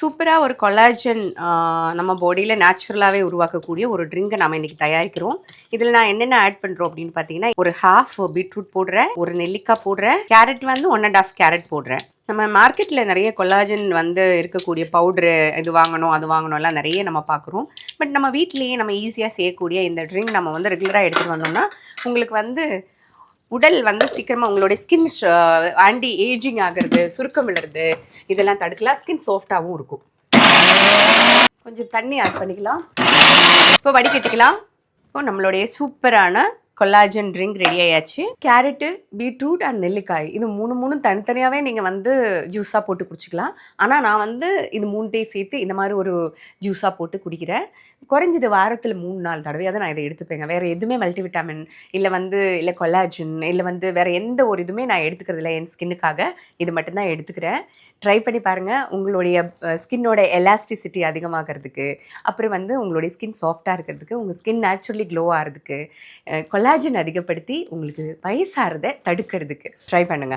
சூப்பராக ஒரு கொலாஜன் நம்ம பாடியில் நேச்சுரலாகவே உருவாக்கக்கூடிய ஒரு ட்ரிங்கை நம்ம இன்றைக்கி தயாரிக்கிறோம். இதில் நான் என்னென்ன ஆட் பண்ணுறோம் அப்படின்னு பார்த்தீங்கன்னா ஒரு ஹாஃப் பீட்ரூட் போடுறேன் ஒரு நெல்லிக்காய் போடுறேன் கேரட் வந்து ஒன் அண்ட் ஆஃப் கேரட் போடுறேன். நம்ம மார்க்கெட்டில் நிறைய கொலாஜன் வந்து இருக்கக்கூடிய பவுட்ரு இது வாங்கணும் அது வாங்கணும்லாம் நிறைய நம்ம பார்க்குறோம். பட் நம்ம வீட்லேயே நம்ம ஈஸியாக செய்யக்கூடிய இந்த ட்ரிங்க் நம்ம வந்து ரெகுலராக எடுத்துகிட்டு வந்தோம்னா உங்களுக்கு வந்து உடல் வந்து சீக்கிரமாக உங்களுடைய ஸ்கின் ஆன்டி ஏஜிங் ஆகிறது சுருக்கம் விழுறது இதெல்லாம் தடுக்கலாம். ஸ்கின் சாஃப்டாகவும் இருக்கும். கொஞ்சம் தண்ணி ஆட் பண்ணிக்கலாம். இப்போ வடிகட்டிக்கலாம். இப்போ நம்மளுடைய சூப்பரான கொல்லாஜன் ட்ரிங்க் ரெடி ஆயாச்சு. கேரட்டு பீட்ரூட் அண்ட் நெல்லிக்காய். இது மூணு மூணு தனித்தனியாகவே நீங்கள் வந்து ஜூஸாக போட்டு குடிச்சிக்கலாம். ஆனால் நான் வந்து இது மூணுத்தையும் சேர்த்து இந்த மாதிரி ஒரு ஜூஸாக போட்டு குடிக்கிறேன். குறைஞ்சது வாரத்தில் மூணு நாள் தடவையாக நான் இதை எடுத்துப்பேங்க. வேறு எதுவுமே மல்டிவிட்டாமின் இல்லை வந்து இல்லை கொலாஜன் இல்லை வந்து வேறு எந்த ஒரு இதுவுமே நான் எடுத்துக்கிறது இல்லை என் ஸ்கின்னுக்காக இது மட்டும்தான் எடுத்துக்கிறேன். ட்ரை பண்ணி பாருங்கள் உங்களுடைய ஸ்கின்னோட எலாஸ்டிசிட்டி அதிகமாகிறதுக்கு அப்புறம் வந்து உங்களுடைய ஸ்கின் சாஃப்டாக இருக்கிறதுக்கு உங்கள் ஸ்கின் நேச்சுரலி க்ளோ ஆகிறதுக்கு கொலாஜன் அதிகப்படுத்தி உங்களுக்கு வயசாகிறத தடுக்கிறதுக்கு ட்ரை பண்ணுங்கள்